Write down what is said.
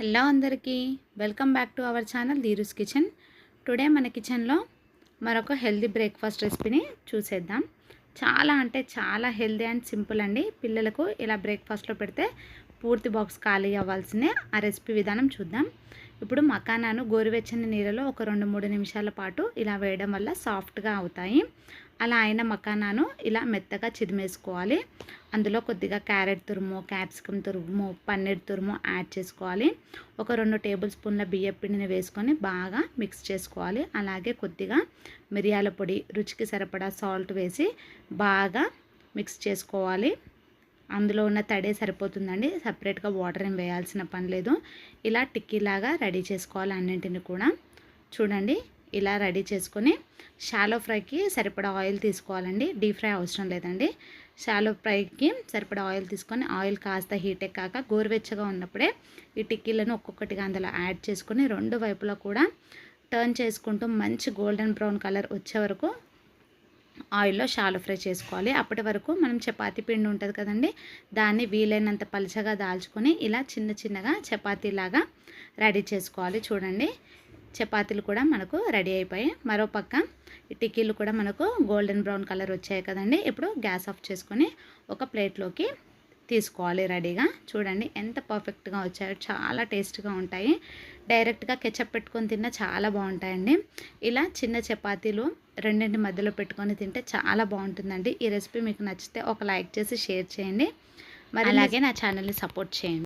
Hello అందరికీ welcome back to our channel Dheeru's kitchen. Today మన కిచెన్లో మరొక హెల్దీ బ్రేక్ఫాస్ట్ రెసిపీని చూసేద్దాం. చాలా అంటే చాలా హెల్దీ అండ్ సింపుల్ అండి. పిల్లలకు ఇలా బ్రేక్ఫాస్ట్లో పెడితే పూర్తి బాక్స్ ఖాళీ అవ్వాల్సిందే. ఆ రెసిపీ విధానం చూద్దాం. ఇప్పుడు మకానాను గోరువెచ్చని నీళ్ళలో ఒక రెండు మూడు నిమిషాల పాటు ఇలా వేయడం వల్ల సాఫ్ట్గా అవుతాయి. అలా అయిన మకానాను ఇలా మెత్తగా చిదిమేసుకోవాలి. అందులో కొద్దిగా క్యారెట్ తురుము క్యాప్సికమ్ తురుము పన్నీర్ తురుము యాడ్ చేసుకోవాలి. ఒక రెండు టేబుల్ స్పూన్ల బియ్య పిండిని వేసుకొని బాగా మిక్స్ చేసుకోవాలి. అలాగే కొద్దిగా మిరియాల పొడి రుచికి సరిపడా సాల్ట్ వేసి బాగా మిక్స్ చేసుకోవాలి. అందులో ఉన్న తడే సరిపోతుందండి. సపరేట్గా వాటర్ ఏం వేయాల్సిన పని లేదు. ఇలా టిక్కీలాగా రెడీ చేసుకోవాలి అన్నింటిని కూడా. చూడండి ఇలా రెడీ చేసుకొని షాలో ఫ్రైకి సరిపడా ఆయిల్ తీసుకోవాలండి. డీప్ ఫ్రై అవసరం లేదండి. షాలో ఫ్రైకి సరిపడా ఆయిల్ తీసుకొని ఆయిల్ కాస్త హీట్ ఎక్కాక గోరువెచ్చగా ఉన్నప్పుడే ఈ టిక్కీలను ఒక్కొక్కటిగా అందులో యాడ్ చేసుకొని రెండు వైపులా కూడా టర్న్ చేసుకుంటూ మంచి గోల్డెన్ బ్రౌన్ కలర్ వచ్చే వరకు ఆయిల్లో షాలో ఫ్రై చేసుకోవాలి. అప్పటి వరకు మనం చపాతీ పిండి ఉంటుంది కదండి దాన్ని వీలైనంత పలచగా దాల్చుకొని ఇలా చిన్న చిన్నగా చపాతీలాగా రెడీ చేసుకోవాలి. చూడండి చపాతీలు కూడా మనకు రెడీ అయిపోయాయి. మరో పక్క ఈ టిక్కీలు కూడా మనకు గోల్డెన్ బ్రౌన్ కలర్ వచ్చాయి కదండి. ఇప్పుడు గ్యాస్ ఆఫ్ చేసుకొని ఒక ప్లేట్లోకి తీసుకోవాలి రెడీగా. చూడండి ఎంత పర్ఫెక్ట్గా వచ్చాయో చాలా టేస్ట్గా ఉంటాయి. డైరెక్ట్గా కెచప్ పెట్టుకొని తిన్నా చాలా బాగుంటాయండి. ఇలా చిన్న చపాతీలు రెండింటి మధ్యలో పెట్టుకొని తింటే చాలా బాగుంటుందండి. ఈ రెసిపీ మీకు నచ్చితే ఒక లైక్ చేసి షేర్ చేయండి. మరి అలాగే నా ఛానల్ని సపోర్ట్ చేయండి.